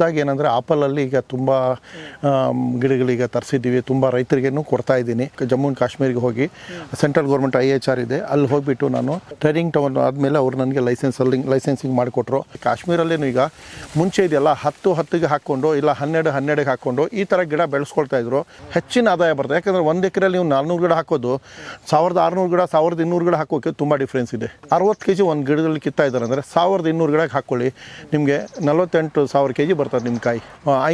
ಹೊಸದಾಗಿ ಏನಂದರೆ ಆಪಲಲ್ಲಿ ಈಗ ತುಂಬ ಗಿಡಗಳೀಗ ತರಿಸಿದ್ದೀವಿ, ತುಂಬ ರೈತರಿಗೇನು ಕೊಡ್ತಾ ಇದ್ದೀನಿ. ಜಮ್ಮು ಆ್ಯಂಡ್ ಕಾಶ್ಮೀರಿಗೆ ಹೋಗಿ central government I H R ಇದೆ, ಅಲ್ಲಿ ಹೋಗಿಬಿಟ್ಟು ನಾನು ಟ್ರೈನಿಂಗ್ ಟೌನ್ ಆದಮೇಲೆ ಅವ್ರು ನನಗೆ ಲೈಸೆನ್ಸ್ ಅಲ್ಲಿ, ಲೈಸೆನ್ಸಿಂಗ್ ಮಾಡಿಕೊಟ್ರು. ಕಾಶ್ಮೀರಲ್ಲೇನು ಈಗ ಮುಂಚೆ ಇದೆಯಲ್ಲ, ಹತ್ತು ಹತ್ತಿಗೆ ಹಾಕ್ಕೊಂಡು, ಇಲ್ಲ ಹನ್ನೆರಡು ಹನ್ನೆರಡಿಗೆ ಹಾಕ್ಕೊಂಡು ಈ ಥರ ಗಿಡ ಬೆಳೆಸ್ಕೊಳ್ತಾ ಇದ್ರು. ಹೆಚ್ಚಿನ ಆದಾಯ ಬರುತ್ತೆ ಯಾಕಂದರೆ ಒಂದು ಎಕರೆಯಲ್ಲಿ ನೀವು ನಾಲ್ನೂರು ಗಿಡ ಹಾಕೋದು, ಸಾವಿರದ ಆರುನೂರು ಗಿಡ, ಸಾವಿರದ ಇನ್ನೂರು ಗಿಡ ಹಾಕೋಕ್ಕೆ ತುಂಬ ಡಿಫ್ರೆನ್ಸ್ ಇದೆ. ಅರವತ್ತು ಕೆ ಜಿ ಒಂದು ಗಿಡದಲ್ಲಿ ಕಿತ್ತಾ ಇದ್ದಾರೆ ಅಂದರೆ ಸಾವಿರದ ಇನ್ನೂರು ಗಿಡಕ್ಕೆ ಹಾಕ್ಕೊಳ್ಳಿ ನಿಮಗೆ ನಲವತ್ತೆಂಟು ಸಾವಿರ ಕೆ ಜಿ ಬರ್ತದೆ. ನಿಮ್ಮ ಕಾಯಿ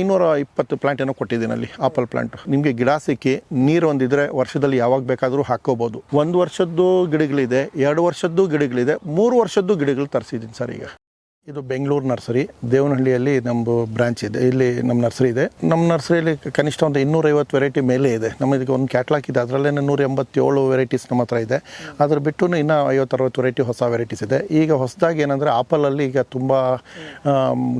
ಐನೂರ ಇಪ್ಪತ್ತು ಪ್ಲಾಂಟ್ ಏನೋ ಕೊಟ್ಟಿದ್ದೀನಿ ಅಲ್ಲಿ ಆಪಲ್ ಪ್ಲಾಂಟ್ ನಿಮಗೆ ಗಿಡ ಸಿಕ್ಕಿ ನೀರು ಒಂದಿದ್ರೆ ವರ್ಷದಲ್ಲಿ ಯಾವಾಗ ಬೇಕಾದರೂ ಹಾಕೋಬೋದು ಒಂದು ವರ್ಷದ್ದು ಗಿಡಗಳಿದೆ, ಎರಡು ವರ್ಷದ್ದು ಗಿಡಗಳಿದೆ, ಮೂರು ವರ್ಷದ್ದು ಗಿಡಗಳು ತರಿಸಿದ್ದೀನಿ ಸರ್ ಈಗ. ಇದು ಬೆಂಗಳೂರು ನರ್ಸರಿ. ದೇವನಹಳ್ಳಿಯಲ್ಲಿ ನಮ್ಮ ಬ್ರಾಂಚ್ ಇದೆ. ಇಲ್ಲಿ ನಮ್ಮ ನರ್ಸರಿ ಇದೆ. ನಮ್ಮ ನರ್ಸರಿಯಲ್ಲಿ ಕನಿಷ್ಠ ಒಂದು ಇನ್ನೂರೈವತ್ತು ವೆರೈಟಿ ಮೇಲೆ ಇದೆ. ನಮ್ಮದಕ್ಕೆ ಒಂದು ಕ್ಯಾಟ್ಲಾಕ್ ಇದೆ. ಅದರಲ್ಲೇ ನೂರ ಎಂಬತ್ತೇಳು ವೆರೈಟೀಸ್ ನಮ್ಮ ಹತ್ರ ಇದೆ. ಅದ್ರ ಬಿಟ್ಟು ಇನ್ನೂ ಐವತ್ತರವತ್ತು ವೆರೈಟಿ ಹೊಸ ವೆರೈಟೀಸ್ ಇದೆ. ಈಗ ಹೊಸದಾಗಿ ಏನಂದರೆ ಆಪಲಲ್ಲಿ ಈಗ ತುಂಬ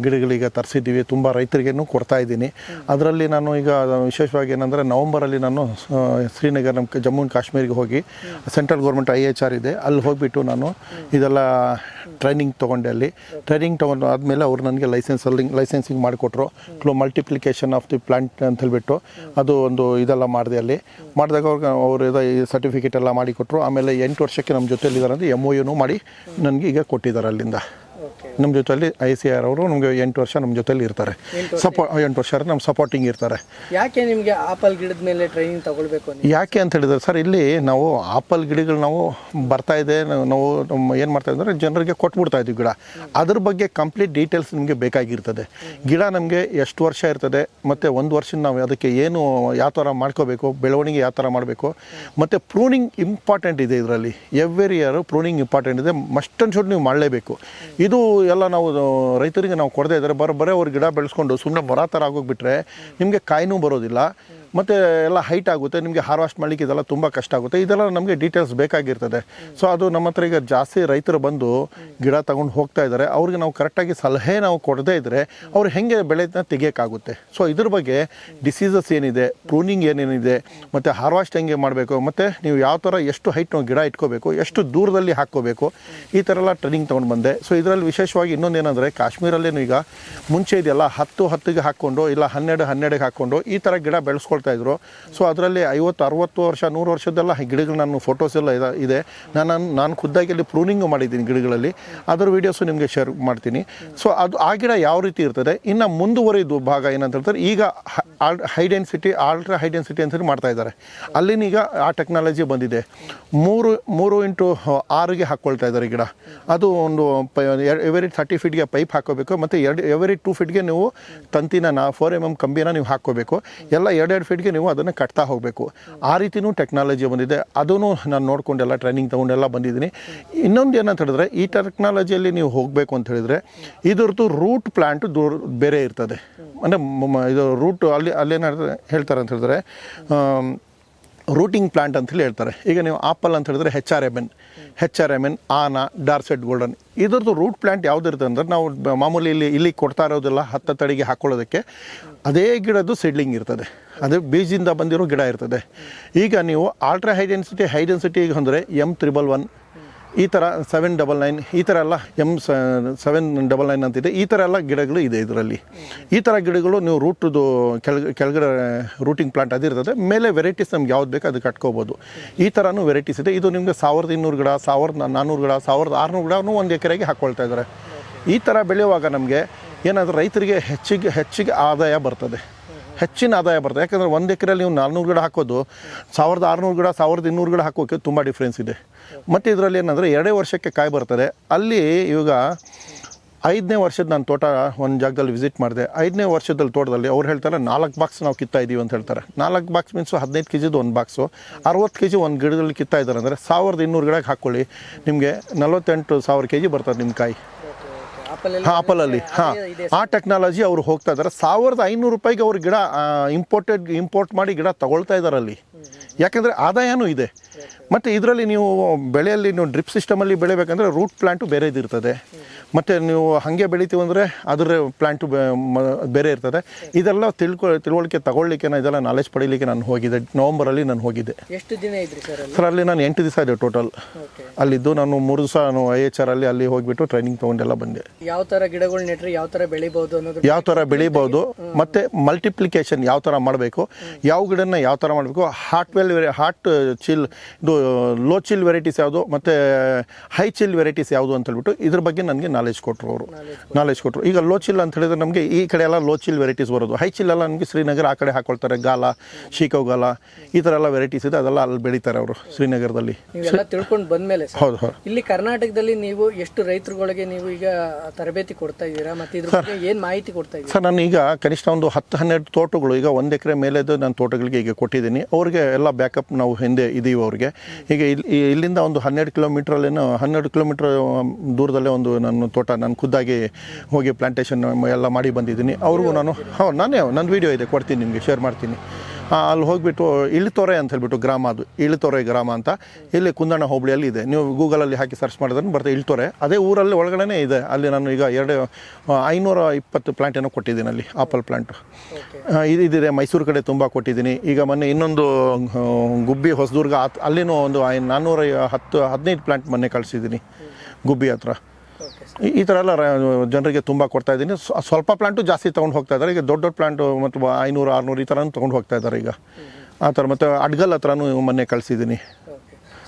ಗಿಡಗಳೀಗ ತರಿಸಿದ್ದೀವಿ. ತುಂಬ ರೈತರಿಗೇನು ಕೊಡ್ತಾ ಇದ್ದೀನಿ. ಅದರಲ್ಲಿ ನಾನು ಈಗ ವಿಶೇಷವಾಗಿ ಏನಂದರೆ ನವಂಬರಲ್ಲಿ ನಾನು ಶ್ರೀನಗರ್ ನಮ್ಮ ಜಮ್ಮು ಕಾಶ್ಮೀರಿಗೆ ಹೋಗಿ central government I H R ಇದೆ. ಅಲ್ಲಿ ಹೋಗಿಬಿಟ್ಟು ನಾನು ಇದೆಲ್ಲ ಟ್ರೈನಿಂಗ್ ತೊಗೊಂಡೆ ಅಲ್ಲಿ. ಟ್ರೈನಿಂಗ್ ತೊಗೊಂಡು ಆದಮೇಲೆ ಅವ್ರು ನನಗೆ ಲೈಸೆನ್ಸ್ ಅಲ್ಲಿ ಲೈಸೆನ್ಸಿಂಗ್ ಮಾಡಿಕೊಟ್ರು. Clone multiplication of the plant ಅಂತ ಹೇಳಿಬಿಟ್ಟು ಅದು ಒಂದು ಇದೆಲ್ಲ ಮಾಡಿದೆ ಅಲ್ಲಿ. ಮಾಡಿದಾಗ ಅವ್ರಿಗೆ ಅವರು ಸರ್ಟಿಫಿಕೇಟ್ ಎಲ್ಲ ಮಾಡಿಕೊಟ್ರು. ಆಮೇಲೆ ಎಂಟು ವರ್ಷಕ್ಕೆ ನಮ್ಮ ಜೊತೆಯಲ್ಲಿದ್ದಾರೆ ಅಂದರೆ ಎಂ ಒ ಯುನೂ ಮಾಡಿ ನನಗೆ ಈಗ ಕೊಟ್ಟಿದ್ದಾರೆ ಅಲ್ಲಿಂದ. ನಮ್ಮ ಜೊತೆಯಲ್ಲಿ ಐ ಸಿ ಆರ್ ಅವರು ನಮಗೆ ಎಂಟು ವರ್ಷ ನಮ್ಮ ಜೊತೆಯಲ್ಲಿ ಇರ್ತಾರೆ. ಸಪೋರ್ಟ್ ಎಂಟು ವರ್ಷ ನಮ್ಮ ಸಪೋರ್ಟಿಂಗ್ ಇರ್ತಾರೆ. ಯಾಕೆ ನಿಮಗೆ ಆಪಲ್ ಗಿಡದ ಮೇಲೆ ಟ್ರೈನಿಂಗ್ ತಗೊಳ್ಬೇಕು ಯಾಕೆ ಅಂತ ಹೇಳಿದ್ರೆ ಸರ್ ಇಲ್ಲಿ ನಾವು ಆಪಲ್ ಗಿಡಗಳು ನಾವು ಬರ್ತಾ ಇದೆ ನಾವು- ನಮ್ಮ ಏನು ಮಾಡ್ತಾ ಅಂದರೆ ಜನರಿಗೆ ಕೊಟ್ಬಿಡ್ತಾ ಇದ್ದೀವಿ ಗಿಡ. ಅದ್ರ ಬಗ್ಗೆ ಕಂಪ್ಲೀಟ್ ಡೀಟೇಲ್ಸ್ ನಿಮಗೆ ಬೇಕಾಗಿರ್ತದೆ. ಗಿಡ ನಮಗೆ ಎಷ್ಟು ವರ್ಷ ಇರ್ತದೆ ಮತ್ತು ಒಂದು ವರ್ಷ ನಾವು ಅದಕ್ಕೆ ಏನು ಯಾವ ಥರ ಮಾಡ್ಕೋಬೇಕು ಬೆಳವಣಿಗೆ ಯಾವ ಥರ ಮಾಡಬೇಕು ಮತ್ತು ಪ್ರೂನಿಂಗ್ ಇಂಪಾರ್ಟೆಂಟ್ ಇದೆ ಇದರಲ್ಲಿ. ಎವ್ರಿ ಇಯರ್ ಪ್ರೂನಿಂಗ್ ಇಂಪಾರ್ಟೆಂಟ್ ಇದೆ. ಮಸ್ಟ್ ಶುಡ್ ನೀವು ಮಾಡಲೇಬೇಕು. ಇದು ಎಲ್ಲ ನಾವು ರೈತರಿಗೆ ನಾವು ಕೊಡದೇ ಇದ್ದರೆ. ಬರೋ ಬರೀ ಅವ್ರು ಗಿಡ ಬೆಳೆಸ್ಕೊಂಡು ಸುಮ್ಮನೆ ಬರೋ ಥರ ಆಗೋಗ್ಬಿಟ್ರೆ ನಿಮಗೆ ಕಾಯಿನೂ ಬರೋದಿಲ್ಲ. ಮತ್ತು ಎಲ್ಲ ಹೈಟ್ ಆಗುತ್ತೆ, ನಿಮಗೆ ಹಾರ್ವೆಸ್ಟ್ ಮಾಡಲಿಕ್ಕೆ ಇದೆಲ್ಲ ತುಂಬ ಕಷ್ಟ ಆಗುತ್ತೆ. ಇದೆಲ್ಲ ನಮಗೆ ಡೀಟೇಲ್ಸ್ ಬೇಕಾಗಿರ್ತದೆ. ಸೊ ಅದು ನಮ್ಮ ಹತ್ರ ಈಗ ಜಾಸ್ತಿ ರೈತರು ಬಂದು ಗಿಡ ತಗೊಂಡು ಹೋಗ್ತಾ ಇದ್ದಾರೆ ಅವ್ರಿಗೆ ನಾವು ಕರೆಕ್ಟಾಗಿ ಸಲಹೆ ನಾವು ಕೊಡದೇ ಇದ್ದರೆ ಅವ್ರು ಹೆಂಗೆ ಬೆಳೆದನ್ನ ತೆಗಿಯೋಕ್ಕಾಗುತ್ತೆ. ಸೊ ಇದ್ರ ಬಗ್ಗೆ ಡಿಸೀಸಸ್ ಏನಿದೆ ಪ್ರೂನಿಂಗ್ ಏನೇನಿದೆ, ಮತ್ತು ಹಾರ್ವೆಸ್ಟ್ ಹೆಂಗೆ ಮಾಡಬೇಕು, ಮತ್ತು ನೀವು ಯಾವ ಥರ ಎಷ್ಟು ಹೈಟ್ ನಾವು ಗಿಡ ಇಟ್ಕೋಬೇಕು, ಎಷ್ಟು ದೂರದಲ್ಲಿ ಹಾಕ್ಕೋಬೇಕು, ಈ ಥರ ಎಲ್ಲ ಟ್ರೈನಿಂಗ್ ತೊಗೊಂಡು ಬಂದೆ. ಸೊ ಇದರಲ್ಲಿ ವಿಶೇಷವಾಗಿ ಇನ್ನೊಂದು ಏನಂದರೆ ಕಾಶ್ಮೀರಲ್ಲೇನು ಈಗ ಮುಂಚೆ ಇದೆಯಲ್ಲ ಹತ್ತು ಹತ್ತಿಗೆ ಹಾಕ್ಕೊಂಡು, ಇಲ್ಲ ಹನ್ನೆರಡು ಹನ್ನೆರಡಿಗೆ ಹಾಕ್ಕೊಂಡು ಈ ಥರ ಗಿಡ ಬೆಳೆಸ್ಕೊಳ್ತಾ ಇದ್ರು. ಸೊ ಅದರಲ್ಲಿ ಐವತ್ತು, ಅರವತ್ತು ವರ್ಷ, ನೂರು ವರ್ಷದ್ದೆಲ್ಲ ಗಿಡಗಳು ನಾನು ಫೋಟೋಸ್ ಎಲ್ಲ ಇದೆ- ನಾನು ನಾನು ಖುದ್ದಾಗಿ ಅಲ್ಲಿ ಪ್ರೂನಿಂಗ್ ಮಾಡಿದ್ದೀನಿ ಗಿಡಗಳಲ್ಲಿ. ಅದರ ವೀಡಿಯೋಸು ನಿಮಗೆ ಶೇರ್ ಮಾಡ್ತೀನಿ. ಸೊ ಅದು ಆ ಗಿಡ ಯಾವ ರೀತಿ ಇರ್ತದೆ? ಇನ್ನು ಮುಂದುವರಿದು ಭಾಗ ಏನಂತ ಹೇಳ್ತಾರೆ, ಈಗ high density ultra high density ಅಂತ ಮಾಡ್ತಾ ಇದ್ದಾರೆ. ಅಲ್ಲಿನ ಈಗ ಆ ಟೆಕ್ನಾಲಜಿ ಬಂದಿದೆ. ಮೂರು ಮೂರು ಇಂಟು ಆರಿಗೆ ಹಾಕ್ಕೊಳ್ತಾ ಇದ್ದಾರೆ ಗಿಡ. ಅದು ಒಂದು ಎವರಿ ಥರ್ಟಿ ಫೀಟ್ಗೆ ಪೈಪ್ ಹಾಕೋಬೇಕು, ಮತ್ತು ಎರಡು ಎವರಿ ಟೂ ಫೀಟ್ಗೆ ನೀವು ತಂತಿನ ಫೋರ್ ಎಂ ಎಂ ಕಂಬಿನ ನೀವು ಹಾಕ್ಕೋಬೇಕು. ಎಲ್ಲ ಎರಡೆರಡು ಫೀಟ್ಗೆ ನೀವು ಅದನ್ನು ಕಟ್ತಾ ಹೋಗಬೇಕು. ಆ ರೀತಿನೂ ಟೆಕ್ನಾಲಜಿ ಬಂದಿದೆ. ಅದನ್ನು ನಾನು ನೋಡಿಕೊಂಡೆಲ್ಲ ಟ್ರೈನಿಂಗ್ ತೊಗೊಂಡೆಲ್ಲ ಬಂದಿದ್ದೀನಿ. ಇನ್ನೊಂದು ಏನಂತ ಹೇಳಿದ್ರೆ, ಈ ಟೆಕ್ನಾಲಜಿಯಲ್ಲಿ ನೀವು ಹೋಗಬೇಕು ಅಂತ ಹೇಳಿದ್ರೆ, ಇದ್ರದ್ದು ರೂಟ್ ಪ್ಲಾಂಟ್ ದೂರ ಬೇರೆ ಇರ್ತದೆ. ಅಂದರೆ ಇದು ರೂಟ್ ಅಲ್ಲಿ ಅಲ್ಲೇನು ಹೇಳ್ತಾರೆ ಅಂತ ಹೇಳಿದ್ರೆ ರೂಟಿಂಗ್ ಪ್ಲಾಂಟ್ ಅಂತ ಹೇಳಿ ಹೇಳ್ತಾರೆ. ಈಗ ನೀವು ಆಪಲ್ ಅಂತ ಹೇಳಿದ್ರೆ H R M N H R M N Anna Dorsett Golden. ಇದ್ರದ್ದು ರೂಟ್ ಪ್ಲಾಂಟ್ ಯಾವ್ದು ಇರ್ತದೆ ಅಂದ್ರೆ ನಾವು ಮಾಮೂಲಿ ಇಲ್ಲಿ ಇಲ್ಲಿ ಕೊಡ್ತಾ ಇರೋದಿಲ್ಲ ಹತ್ತ ತಡಿಗೆ ಹಾಕ್ಕೊಳ್ಳೋದಕ್ಕೆ ಅದೇ ಗಿಡದ್ದು ಸಿಡ್ಲಿಂಗ್ ಇರ್ತದೆ. ಅದು ಬೀಜದಿಂದ ಬಂದಿರೋ ಗಿಡ ಇರ್ತದೆ. ಈಗ ನೀವು ultra high density high density ಅಂದರೆ ಎಂ ತ್ರಿಬಲ್ ಒನ್ ಈ ಥರ ಸೆವೆನ್ ಡಬಲ್ ನೈನ್ ಈ ಥರ ಎಲ್ಲ ಎಂ ಸೆವೆನ್ ಡಬಲ್ ನೈನ್ ಅಂತಿದೆ. ಈ ಥರ ಎಲ್ಲ ಗಿಡಗಳು ಇದೆ ಇದರಲ್ಲಿ. ಈ ಥರ ಗಿಡಗಳು ನೀವು ರೂಟದು ಕೆಳಗ, ಕೆಳಗಡೆ ರೂಟಿಂಗ್ ಪ್ಲಾಂಟ್ ಅದಿರ್ತದೆ ಮೇಲೆ ವೆರೈಟೀಸ್ ನಮ್ಗೆ ಯಾವ್ದು ಬೇಕು ಅದು ಕಟ್ಕೋಬೋದು. ಈ ಥರನೂ ವೆರೈಟೀಸ್ ಇದೆ. ಇದು ನಿಮಗೆ ಸಾವಿರದ ಇನ್ನೂರು ಗಿಡ, ಸಾವಿರದ ನಾನ್ನೂರು ಗಿಡ, ಸಾವಿರದ ಆರುನೂರು ಗಿಡನೂ ಒಂದು ಎಕರೆಗೆ ಹಾಕ್ಕೊಳ್ತಾ ಇದ್ದಾರೆ ಈ ಥರ ಬೆಳೆಯುವಾಗ ನಮಗೆ ಏನಾದರೂ ರೈತರಿಗೆ ಹೆಚ್ಚಿಗೆ ಹೆಚ್ಚಿಗೆ ಆದಾಯ ಬರ್ತದೆ. ಹೆಚ್ಚಿನ ಆದಾಯ ಬರ್ತದೆ. ಯಾಕಂದರೆ ಒಂದು ಎಕರೆಯಲ್ಲಿ ನೀವು ನಾಲ್ನೂರು ಗಿಡ ಹಾಕೋದು, ಸಾವಿರದ ಆರುನೂರು ಗಿಡ, ಸಾವಿರದ ಇನ್ನೂರು ಗಿಡ ಹಾಕೋಕ್ಕೆ ತುಂಬ ಡಿಫ್ರೆನ್ಸ್ ಇದೆ. ಮತ್ತು ಇದರಲ್ಲಿ ಏನಂದರೆ ಎರಡೇ ವರ್ಷಕ್ಕೆ ಕಾಯಿ ಬರ್ತದೆ. ಅಲ್ಲಿ ಇವಾಗ ಐದನೇ ವರ್ಷದ ನಾನು ತೋಟ ಒಂದು ಜಾಗದಲ್ಲಿ ವಿಸಿಟ್ ಮಾಡಿದೆ. ಐದನೇ ವರ್ಷದಲ್ಲಿ ತೋಟದಲ್ಲಿ ಅವ್ರು ಹೇಳ್ತಾರೆ, ನಾಲ್ಕು ಬಾಕ್ಸ್ ನಾವು ಕಿತ್ತಾ ಇದ್ದೀವಿ ಅಂತ ಹೇಳ್ತಾರೆ. ನಾಲ್ಕು ಬಾಕ್ಸ್ ಮೀನ್ಸು ಹದಿನೈದು ಕೆ ಜಿದು ಒಂದು ಬಾಕ್ಸು ಅರವತ್ತು ಕೆ ಜಿ ಒಂದು ಗಿಡದಲ್ಲಿ ಕಿತ್ತಾ ಇದ್ದಾರೆ ಅಂದರೆ ಸಾವಿರದ ಇನ್ನೂರು ಗಿಡಕ್ಕೆ ಹಾಕ್ಕೊಳ್ಳಿ ನಿಮಗೆ ನಲವತ್ತೆಂಟು ಸಾವಿರ ಕೆ ಜಿ ಬರ್ತದೆ ನಿಮ್ಮ ಕಾಯಿ. ಹಾಂ ಆಪಲಲ್ಲಿ ಹಾಂ. ಆ ಟೆಕ್ನಾಲಜಿ ಅವರು ಹೋಗ್ತಾ ಇದ್ದಾರೆ ಸಾವಿರದ ಐನೂರು ರೂಪಾಯಿಗೆ ಅವ್ರು ಗಿಡ ಇಂಪೋರ್ಟೆಡ್ ಇಂಪೋರ್ಟ್ ಮಾಡಿ ಗಿಡ ತಗೊಳ್ತಾ ಇದ್ದಾರೆ ಅಲ್ಲಿ. ಯಾಕಂದ್ರೆ ಆದಾಯನೂ ಇದೆ. ಮತ್ತು ಇದರಲ್ಲಿ ನೀವು ಬೆಳೆಯಲ್ಲಿ ನೀವು ಡ್ರಿಪ್ ಸಿಸ್ಟಮಲ್ಲಿ ಬೆಳಿಬೇಕಂದ್ರೆ ರೂಟ್ ಪ್ಲಾಂಟು ಬೇರೆದಿರ್ತದೆ ಮತ್ತು ನೀವು ಹಾಗೆ ಬೆಳಿತೀವಿ ಅಂದರೆ ಅದರ ಪ್ಲಾಂಟು ಬೇರೆ ಇರ್ತದೆ. ಇದೆಲ್ಲ ತಿಳ್ಕೊ ತಿಳುವಳಿಕೆ ತಗೊಳ್ಳಿಕ್ಕೆ ನಾನು ಇದೆಲ್ಲ ನಾಲೆಜ್ ಪಡೀಲಿಕ್ಕೆ ನಾನು ಹೋಗಿದ್ದೆ ನವಂಬರಲ್ಲಿ ನಾನು ಹೋಗಿದ್ದೆ ಎಷ್ಟು ದಿನ ಇದ್ರಿ ಸರ್ ಅಲ್ಲಿ? ಸರ್ ಅಲ್ಲಿ ನಾನು ಎಂಟು ದಿವಸ ಇದೆ ಟೋಟಲ್ ಅಲ್ಲಿದ್ದು ನಾನು ಮೂರು ದಿವಸ ನಾನು ಐ ಎಚ್ ಆರ್ ಅಲ್ಲಿ ಅಲ್ಲಿ ಹೋಗಿಬಿಟ್ಟು ಟ್ರೈನಿಂಗ್ ತೊಗೊಂಡೆಲ್ಲ ಬಂದೆ. ಯಾವ ತರ ಗಿಡಗಳು ನೆಟ್ರಿ ಯಾವ ತರ ಬೆಳಿಬಹುದು ಅನ್ನೋದು ಯಾವ ಥರ ಬೆಳಿಬೋದು ಮತ್ತು ಮಲ್ಟಿಪ್ಲಿಕೇಶನ್ ಯಾವ ಥರ ಮಾಡಬೇಕು ಯಾವ ಗಿಡನ ಯಾವ ಥರ ಮಾಡಬೇಕು ಹಾಟ್ ವೆಲ್ ಹಾಟ್ ಚಿಲ್ ಇದು ಲೋ ಚಿಲ್ ವೆರೈಟೀಸ್ ಯಾವುದು ಮತ್ತು ಹೈ ಚಿಲ್ ವೆರೈಟೀಸ್ ಯಾವುದು ಅಂತ ಹೇಳ್ಬಿಟ್ಟು ಇದ್ರ ಬಗ್ಗೆ ನನಗೆ ನಾಲೆಜ್ ಕೊಟ್ಟರು ಅವರು. ನಾಲೆಜ್ ಕೊಟ್ಟರು ಈಗ ಲೋ ಚಿಲ್ ಅಂತ ಹೇಳಿದ್ರೆ ನಮಗೆ ಈ ಕಡೆ ಎಲ್ಲ ಲೋ ಚಿಲ್ ವೆರೈಟೀಸ್ ಬರೋದು. ಹೈ ಚಿಲ್ ಎಲ್ಲ ನಮಗೆ ಶ್ರೀನಗರ ಆ ಕಡೆ ಹಾಕೊಳ್ತಾರೆ ಗಾಲ ಶೀಕೋ ಗಾಲ ಈ ಥರ ಎಲ್ಲ ವೆರೈಟೀಸ್ ಇದೆ ಅದೆಲ್ಲ ಅಲ್ಲಿ ಬೆಳೀತಾರೆ ಅವರು ಶ್ರೀನಗರದಲ್ಲಿ. ತಿಳ್ಕೊಂಡು ಬಂದ್ಮೇಲೆ ಹೌದು ಹೌದು. ಇಲ್ಲಿ ಕರ್ನಾಟಕದಲ್ಲಿ ನೀವು ಎಷ್ಟು ರೈತರುಗಳಿಗೆ ನೀವು ಈಗ ತರಬೇತಿ ಕೊಡ್ತಾ ಇದ್ದೀರಾ? ಮತ್ತೆ ಇದ್ರ ಬಗ್ಗೆ ಏನ್ ಮಾಹಿತಿ ಕೊಡ್ತಾ ಇದ್ದೀರಾ? ಸರ್ ನಾನು ಈಗ ಕನಿಷ್ಠ ಒಂದು ಹತ್ತು ಹನ್ನೆರಡು ತೋಟಗಳು ಈಗ ಒಂದು ಎಕರೆ ಮೇಲೆದು ನಾನು ತೋಟಗಳಿಗೆ ಈಗ ಕೊಟ್ಟಿದ್ದೀನಿ. ಅವ್ರಿಗೆ ಎಲ್ಲ ಬ್ಯಾಕಪ್ ನಾವು ಹಿಂದೆ ಇದೀವಿ ಅವ್ರಿಗೆ. ಈಗ ಇಲ್ಲಿ ಇಲ್ಲಿಂದ ಒಂದು ಹನ್ನೆರಡು ಕಿಲೋಮೀಟ್ರಲ್ಲೇನೋ ಹನ್ನೆರಡು ಕಿಲೋಮೀಟ್ರ್ ದೂರದಲ್ಲೇ ಒಂದು ನನ್ನ ತೋಟ ನಾನು ಖುದ್ದಾಗಿ ಹೋಗಿ ಪ್ಲಾಂಟೇಶನ್ ಎಲ್ಲ ಮಾಡಿ ಬಂದಿದ್ದೀನಿ. ಅವ್ರಿಗೂ ನಾನು ಹೌದು ನಾನೇ ನನ್ನ ವೀಡಿಯೋ ಇದೆ ಕೊಡ್ತೀನಿ ನಿಮಗೆ ಶೇರ್ ಮಾಡ್ತೀನಿ. ಅಲ್ಲಿ ಹೋಗಿಬಿಟ್ಟು ಇಳಿತೊರೆ ಅಂತ ಹೇಳ್ಬಿಟ್ಟು ಗ್ರಾಮ ಅದು ಇಳಿತೊರೆ ಗ್ರಾಮ ಅಂತ. ಇಲ್ಲಿ ಕುಂದಣ ಹೋಬಳಿಯಲ್ಲಿ ಇದೆ. ನೀವು ಗೂಗಲಲ್ಲಿ ಹಾಕಿ ಸರ್ಚ್ ಮಾಡಿದ್ರೆ ಬರ್ತದೆ ಇಳ್ತೊರೆ. ಅದೇ ಊರಲ್ಲಿ ಒಳಗಡೆ ಇದೆ. ಅಲ್ಲಿ ನಾನು ಈಗ ಎರಡು ಐನೂರ ಇಪ್ಪತ್ತು ಪ್ಲಾಂಟ್ ಏನೋ ಕೊಟ್ಟಿದ್ದೀನಿ ಅಲ್ಲಿ ಆಪಲ್ ಇದು ಇದಿದೆ ಮೈಸೂರು ಕಡೆ ತುಂಬ ಕೊಟ್ಟಿದ್ದೀನಿ. ಈಗ ಮೊನ್ನೆ ಇನ್ನೊಂದು ಗುಬ್ಬಿ ಹೊಸದುರ್ಗ ಅಲ್ಲಿನೂ ಒಂದು ಐ- ನಾನ್ನೂರ ಹತ್ತು ಹದಿನೈದು ಪ್ಲಾಂಟ್ ಮೊನ್ನೆ ಕಳಿಸಿದ್ದೀನಿ. ಗುಬ್ಬಿ ಹತ್ರ. ಈ- ಥರ ಎಲ್ಲ ಜನರಿಗೆ ತುಂಬ ಕೊಡ್ತಾ ಇದ್ದೀನಿ. ಸ್ವ- ಸ್ವಲ್ಪ ಪ್ಲಾಂಟು ಜಾಸ್ತಿ ತೊಗೊಂಡು ಹೋಗ್ತಾ ಇದ್ದಾರೆ. ಈಗ ದೊಡ್ಡ ದೊಡ್ಡ ಪ್ಲಾಂಟು ಮತ್ತು ಐನೂರು ಆರುನೂರು ಈ ಥರನೂ ತೊಗೊಂಡು ಹೋಗ್ತಾ ಇದ್ದಾರೆ ಈಗ. ಆ ಥರ ಮತ್ತು ಅಡ್ಗಲ್ ಹತ್ರನೂ ಮೊನ್ನೆ ಕಳಿಸಿದ್ದೀನಿ.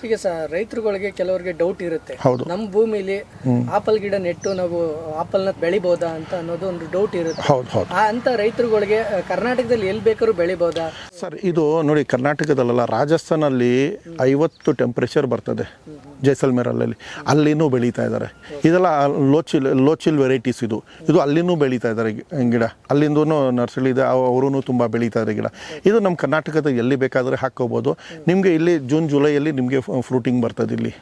ಈಗ ಸ ರೈತರುಗಳಿಗೆ ಕೆಲವರಿಗೆ ಡೌಟ್ ಇರುತ್ತೆ. ಹೌದು. ನಮ್ಮ ಭೂಮಿಲಿ ಆಪಲ್ ಗಿಡ ನೆಟ್ಟು ನಾವು ಆಪಲ್ನ ಬೆಳಿಬೋದಾ ಅಂತ ಅನ್ನೋದು ಒಂದು ಡೌಟ್ ಇರುತ್ತೆ. ಹೌದು ಹೌದು. ಆ ಅಂತ ರೈತರುಗಳಿಗೆ ಕರ್ನಾಟಕದಲ್ಲಿ ಎಲ್ಲಿ ಬೇಕಾದ್ರೂ ಬೆಳಿಬೋದಾ? ಸರ್ ಇದು ನೋಡಿ ಕರ್ನಾಟಕದಲ್ಲೆಲ್ಲ ರಾಜಸ್ಥಾನಲ್ಲಿ ಐವತ್ತು ಟೆಂಪ್ರೇಚರ್ ಬರ್ತದೆ. ಜೈಸಲ್ಮೇರಲ್ಲಿ ಅಲ್ಲಿನೂ ಬೆಳೀತಾ ಇದ್ದಾರೆ. ಇದೆಲ್ಲ ಲೋಚಿಲ್ ಲೋಚಿಲ್ ವೆರೈಟೀಸ್ ಇದು. ಇದು ಅಲ್ಲಿನೂ ಬೆಳೀತಾ ಇದ್ದಾರೆ ಗಿಡ. ಅಲ್ಲಿಂದೂ ನರ್ಸರಿ ಇದೆ ಅವರೂ ತುಂಬ ಬೆಳೀತಾ ಇದ್ದಾರೆ ಗಿಡ. ಇದು ನಮ್ಮ ಕರ್ನಾಟಕದ ಎಲ್ಲಿ ಬೇಕಾದರೆ ಹಾಕ್ಕೋಬೋದು. ನಿಮಗೆ ಇಲ್ಲಿ ಜೂನ್, ಜುಲೈಯಲ್ಲಿ ನಿಮಗೆ ಫ್ರೂಟಿಂಗ್ ಬರ್ತದೆ ಇಲ್ಲಿ.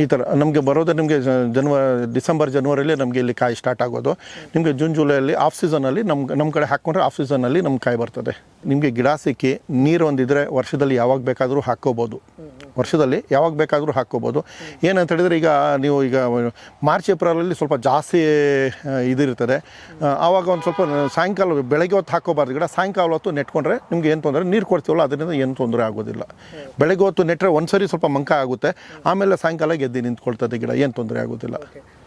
ಈ ಥರ ನಮಗೆ ಬರೋದೇ ನಿಮಗೆ ಜನ್ವ, ಡಿಸೆಂಬರ್, ಜನವರಿಯಲ್ಲಿ ನಮಗೆ ಇಲ್ಲಿ ಕಾಯಿ ಸ್ಟಾರ್ಟ್ ಆಗೋದು. ನಿಮಗೆ ಜೂನ್, ಜುಲೈಯಲ್ಲಿ ಆಫ್ ಸೀಸನಲ್ಲಿ ನಮ್ಮ ನಮ್ಮ ಕಡೆ ಹಾಕ್ಕೊಂಡ್ರೆ ಆಫ್ ಸೀಸನಲ್ಲಿ ನಮ್ಮ ಕಾಯಿ ಬರ್ತದೆ. ನಿಮಗೆ ಗಿಡ ಸಿಕ್ಕಿ ನೀರು ಒಂದಿದ್ರೆ ವರ್ಷದಲ್ಲಿ ಯಾವಾಗ ಬೇಕಾದರೂ ಹಾಕ್ಕೋಬೋದು. ವರ್ಷದಲ್ಲಿ ಯಾವಾಗ ಬೇಕಾದರೂ ಹಾಕ್ಕೋಬೋದು. ಏನಂತ ಹೇಳಿದ್ರೆ ಈಗ ನೀವು ಈಗ ಮಾರ್ಚ್ ಏಪ್ರಿಲಲ್ಲಿ ಸ್ವಲ್ಪ ಜಾಸ್ತಿ ಇದಿರ್ತದೆ. ಆವಾಗ ಒಂದು ಸ್ವಲ್ಪ ಸಾಯಂಕಾಲ ಬೆಳಗ್ಗೆ ಹೊತ್ತು ಹಾಕೋಬಾರ್ದು ಗಿಡ ಸಾಯಂಕಾಲ ಹೊತ್ತು ನೆಟ್ಕೊಂಡ್ರೆ ನಿಮ್ಗೆ ಏನು ತೊಂದರೆ? ನೀರು ಕೊಡ್ತೀವಲ್ಲ ಅದರಿಂದ ಏನು ತೊಂದರೆ ಆಗೋದಿಲ್ಲ. ಬೆಳಗ್ಗೆ ಹೊತ್ತು ನೆಟ್ಟರೆ ಒಂದು ಸರಿ ಸ್ವಲ್ಪ ಮಂಕ ಆಗುತ್ತೆ. ಆಮೇಲೆ ಸಾಯಂಕಾಲ ಗೆದ್ದು ನಿಂತ್ಕೊಳ್ತದೆ ಗಿಡ ಏನು ತೊಂದರೆ ಆಗೋದಿಲ್ಲ.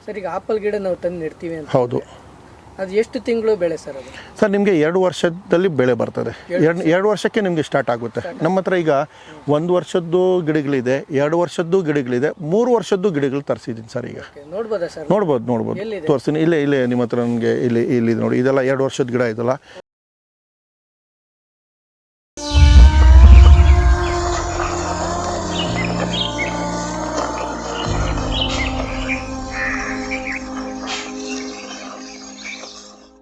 ಸರಿ ಈಗ ಆಪಲ್ ಗಿಡ ನಾವು ತಂದು ನೆಡ್ತೀವಿ ಅಂತ ಹೌದು. ಅದು ಎಷ್ಟು ತಿಂಗಳು ಬೆಳೆ ಸರ್ ಅದು? ಸರ್ ನಿಮಗೆ ಎರಡು ವರ್ಷದಲ್ಲಿ ಬೆಳೆ ಬರ್ತದೆ. ಎರಡು ಎರಡು ವರ್ಷಕ್ಕೆ ನಿಮಗೆ ಸ್ಟಾರ್ಟ್ ಆಗುತ್ತೆ. ನಮ್ಮ ಹತ್ರ ಈಗ ಒಂದು ವರ್ಷದ್ದು ಗಿಡಗಳಿದೆ ಎರಡು ವರ್ಷದ್ದು ಗಿಡಗಳಿದೆ ಮೂರು ವರ್ಷದ್ದು ಗಿಡಗಳು ತರಿಸಿದ್ದೀನಿ ಸರ್ ಈಗ. ನೋಡ್ಬೋದಾ ಸರ್? ನೋಡ್ಬೋದು ನೋಡ್ಬೋದು. ತೋರಿಸ್ತೀನಿ ಇಲ್ಲೇ ಇಲ್ಲೇ ನಿಮ್ಮ ಹತ್ರ ನನಗೆ ಇಲ್ಲಿ ಇಲ್ಲಿ ನೋಡಿ. ಇದೆಲ್ಲ ಎರಡು ವರ್ಷದ ಗಿಡ ಇದೆಲ್ಲ.